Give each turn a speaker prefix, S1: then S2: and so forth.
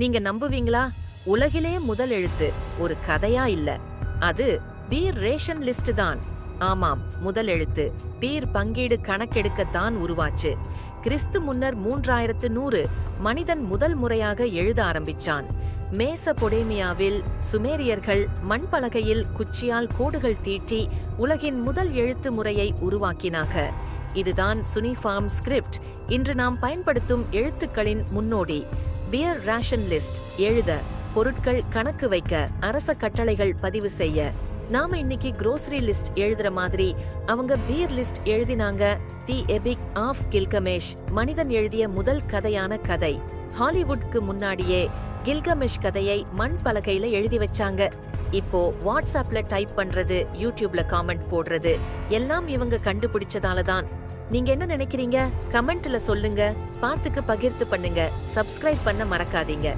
S1: நீங்க நம்புவீங்களா? உலகிலே முதல் எழுத்து ஒரு கதையா இல்ல. அது பீர் ரேஷன் லிஸ்ட் தான். ஆமாம் முதல் எழுத்து. பீர் பங்கீடு கணக்கெடுக்கத்தான் உருவாச்சு. கிறிஸ்து முன்னர் மூன்றாயிரத்து நூறு மனிதன் முதல் முறையாக எழுத ஆரம்பிச்சான். மேசபொடேமியாவில் சுமேரியர்கள் மண்பலகையில் குச்சியால் கோடுகள் தீட்டி உலகின் முதல் எழுத்து முறையை உருவாக்கினாக இதுதான் சுனிஃபார்ம் ஸ்கிரிப்ட். இன்று நாம் பயன்படுத்தும் எழுத்துக்களின் முன்னோடி. பியர் ரேஷன் லிஸ்ட் எழுத பொருட்கள் கணக்கு வைக்க அரச கட்டளைகள் பதிவு செய்ய. நாம இன்னைக்கு குரோசரி லிஸ்ட் எழுதுற மாதிரி அவங்க பியர் லிஸ்ட் எழுதினாங்க. தி எபிக் ஆஃப் கில்கமேஷ் மனிதன் எழுதிய முதல் கதையான கதை. ஹாலிவுட்க்கு முன்னாடியே கில்கமேஷ் கதையை மண் பலகையில எழுதி வச்சாங்க. இப்போ வாட்ஸ்அப்ல டைப் பண்றது யூடியூப்ல காமெண்ட் போடுறது எல்லாம் இவங்க கண்டுபிடிச்சதால தான் நீங்க என்ன நினைக்கிறீங்க? கமெண்ட்ல சொல்லுங்க. பார்த்துக்கு பகிர்ந்து பண்ணுங்க. சப்ஸ்கிரைப் பண்ண மறக்காதீங்க.